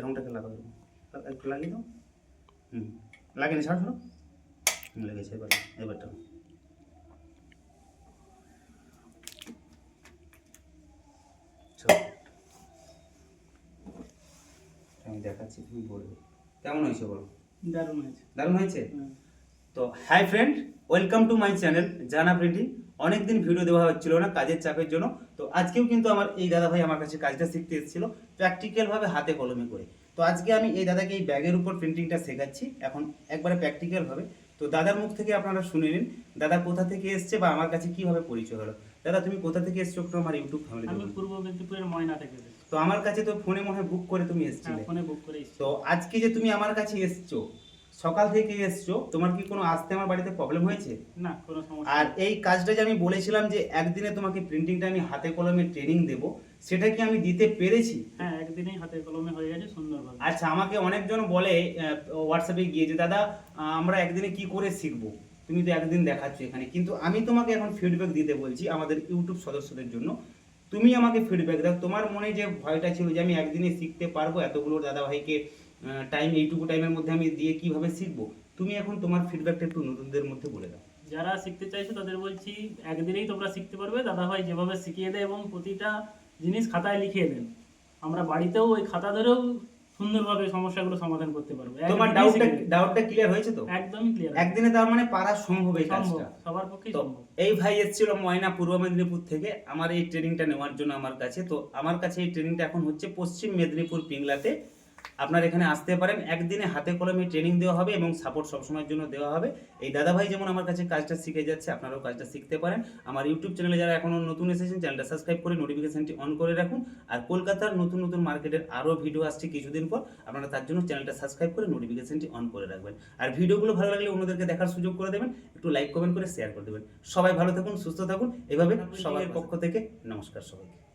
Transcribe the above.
এরকমটাকে লাগাবে। একটু লাগিয়ে দাও। হুম। লাগেনি ছাড় লেগেছে এবার এবারটা। আমি দেখাচ্ছি তুমি বলবে। কেমন হয়েছে বলো? দারুণ হয়েছে। দারুণ হয়েছে? তো hi friend welcome to my channel জানা প্রিন্টিং অনেকদিন ভিডিও দেওয়া হচ্ছিল না কাজের চাপের জন্য। তো আজকেও কিন্তু আমার এই দাদা ভাই আমার কাছে কাজটা শিখতে এসেছিল প্র্যাকটিক্যাল ভাবে হাতে কলমে করে। তো আজকে আমি এই দাদাকে এই ব্যাগের উপর প্রিন্টিংটা শেখাচ্ছি এখন একবারে প্র্যাকটিক্যাল ভাবে তো দাদার মুখ থেকে আপনারা শুনে নিন দাদা কোথা থেকে এসছে বা আমার কাছে কীভাবে পরিচয় হলো? দাদা তুমি কোথা থেকে এসছো একটু আমার ইউটিউব ফ্যামিলি আমি পূর্ব মেদিনীপুরের ময়না থেকে। তো আমার কাছে তো ফোনে মনে হয় বুক করে তুমি হ্যাঁ এসেছিলে ফোনে বুক করে এসেছি। তো আজকে যে তুমি আমার কাছে এসছো সকাল থেকে এসছো তোমার কি কোনো আসতে আমার বাড়িতে প্রবলেম হয়েছে? না কোনো সমস্যা আর এই কাজটা যে আমি বলেছিলাম যে একদিনে তোমাকে প্রিন্টিংটা আমি হাতে কলমে ট্রেনিং দেব সেটা কি আমি দিতে পেরেছি? হ্যাঁ একদিনেই হাতে কলমে হয়ে গেছে সুন্দরভাবে। আচ্ছা আমাকে অনেকজন বলে হোয়াটসঅ্যাপে গিয়ে যে দাদা আমরা একদিনে কি করে শিখব? তুমি তো একদিন দেখাচ্ছ এখানে। কিন্তু আমি তোমাকে এখন ফিডব্যাক দিতে বলছি আমাদের ইউটিউব সদস্যদের জন্য। তুমি আমাকে ফিডব্যাক দাও। তোমার মনে যে ভয়টা ছিল যে আমি একদিনে শিখতে পারব এতগুলো দাদা ভাইকে টাইম এইটুকু টাইমের মধ্যে আমি দিয়ে কীভাবে শিখব? তুমি এখন তোমার ফিডব্যাকটা একটু নতুনদের মধ্যে বলে দাও। যারা শিখতে চাইছো তাদের বলছি একদিনেই তোমরা শিখতে পারবে। দাদা ভাই যেভাবে শিখিয়ে দেয় এবং প্রতিটা জিনিস খাতায় লিখিয়ে দেন। আমরা বাড়িতেও ওই খাতা ধরেও সুন্দরভাবে সমস্যাগুলো সমাধান করতে পারব। তোমার ডাউটটা ডাউটটা ক্লিয়ার হয়েছে তো? একদমই ক্লিয়ার একদিনে তার মানে পারা সম্ভব এই কাজটা। সবার পক্ষেই তো সম্ভব। এই ভাই এসেছিল ময়না পূর্ব মেদিনীপুর থেকে। আমার এই ট্রেনিংটা নেওয়ার জন্য আমার কাছে। তো আমার কাছে এই ট্রেনিংটা এখন হচ্ছে পশ্চিম মেদিনীপুর পিংলাতে। আপনার এখানে আসতে পারেন। একদিনে হাতে কলমে ট্রেনিং দেওয়া হবে এবং সাপোর্ট সবসময়ের জন্য দেওয়া হবে। এই দাদা ভাই যেমন আমার কাছে কাজটা শিখে যাচ্ছে আপনারাও কাজটা শিখতে পারেন। আমার ইউটিউব চ্যানেলে যারা এখনও নতুন এসেছেন চ্যানেলটা সাবস্ক্রাইব করে নোটিফিকেশনটি অন করে রাখুন। আর কলকাতার নতুন নতুন মার্কেটের আরও ভিডিও আসছে কিছুদিন পর আপনারা তার জন্য চ্যানেলটা সাবস্ক্রাইব করে নোটিফিকেশনটি অন করে রাখবেন। আর ভিডিওগুলো ভালো লাগলে অন্যদেরকে দেখার সুযোগ করে দেবেন। একটু লাইক কমেন্ট করে শেয়ার করে দেবেন। সবাই ভালো থাকুন সুস্থ থাকুন। এভাবে সবার পক্ষ থেকে নমস্কার সবাইকে।